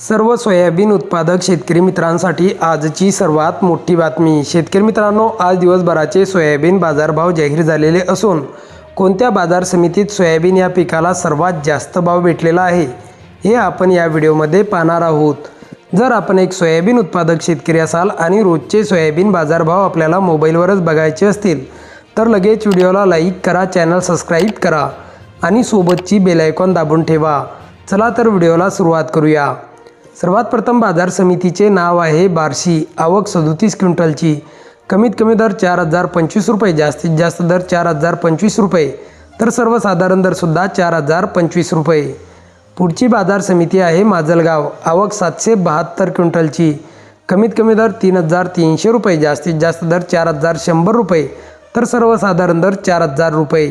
सर्व सोयाबीन उत्पादक शेतकरी मित्रांसाठी आजची सर्वात मोठी बातमी. शेतकरी मित्रांनो आज दिवसभराचे सोयाबीन बाजारभाव जाहीर झालेले असून कोणत्या बाजार समितीत सोयाबीन या पिकाला सर्वात जास्त भाव भेटलेला आहे हे आपण या व्हिडिओमध्ये पाहणार आहोत. जर आपण एक सोयाबीन उत्पादक शेतकरी असाल आणि रोजचे सोयाबीन बाजारभाव आपल्याला मोबाईलवरच बघायचे असतील तर लगेच व्हिडिओला लाईक करा चॅनल सबस्क्राईब करा आणि सोबतची बेल आयकॉन दाबून ठेवा. चला तर व्हिडिओला सुरुवात करूया. सर्वात प्रथम बाजार समितीचे नाव आहे बार्शी. आवक सदोतीस क्विंटलची. कमीत कमी दर चार हजार पंचवीस रुपये जास्तीत जास्त दर चार हजार पंचवीस रुपये. तर सर्वसाधारण दरसुद्धा चार हजार पंचवीस रुपये. पुढची बाजार समिती आहे माजलगाव. आवक सातशे बहात्तर क्विंटलची. कमीत कमी दर तीन हजार तीनशे रुपये जास्तीत जास्त दर चार हजार शंभर रुपये. तर सर्वसाधारण दर चार हजार रुपये.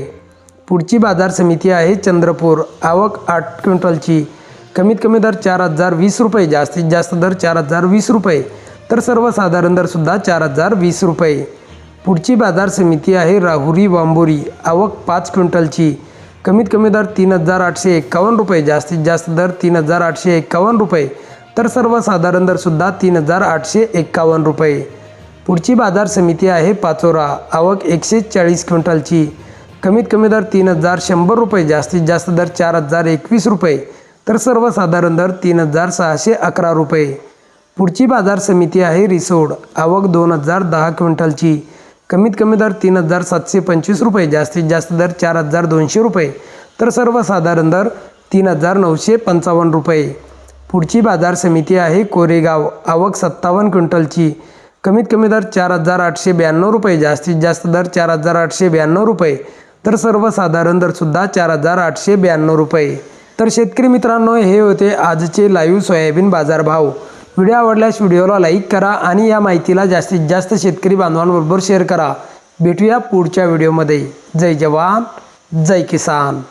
पुढची बाजार समिती आहे चंद्रपूर. आवक आठ क्विंटलची. कमीत कमी दर चार हजार वीस रुपये जास्तीत जास्त दर चार हजार वीस रुपये. तर सर्वसाधारण दरसुद्धा चार हजार वीस रुपये. पुढची बाजार समिती आहे राहुरी वांबोरी आवक पाच क्विंटलची. कमीत कमी दर तीन हजार आठशे एक्कावन्न रुपये जास्तीत जास्त दर तीन हजार आठशे एक्कावन्न रुपये. तर सर्वसाधारण दरसुद्धा तीन हजार आठशे एक्कावन्न रुपये. पुढची बाजार समिती आहे पाचोरा आवक एकशे चाळीस क्विंटलची. कमीत कमी दर तीन हजार शंभर रुपये जास्तीत जास्त दर चार हजार एकवीस रुपये. तर सर्वसाधारण दर तीन हजार सहाशे अकरा रुपये. पुढची बाजार समिती आहे रिसोड. आवक दोन हजार दहा क्विंटलची. कमीत कमी दर तीन हजार सातशे पंचवीस रुपये. जास्तीत जास्त दर चार हजार दोनशे रुपये. तर सर्वसाधारण दर तीन हजार नऊशे पंचावन्न रुपये. पुढची बाजार समिती आहे कोरेगाव. आवक सत्तावन्न क्विंटलची. कमीत कमी दर चार हजार आठशे ब्याण्णव रुपये. जास्तीत जास्त दर चार हजार आठशे ब्याण्णव रुपये. तर सर्वसाधारण दरसुद्धा चार हजार आठशे ब्याण्णव रुपये. तर शेतकरी मित्रांनो हे होते आजचे लाईव्ह सोयाबीन बाजारभाव. व्हिडिओ आवडल्यास व्हिडिओला लाईक करा आणि या माहितीला जास्तीत जास्त शेतकरी बांधवांबरोबर शेअर करा. भेटूया पुढच्या व्हिडिओमध्ये जय जवान जय किसान.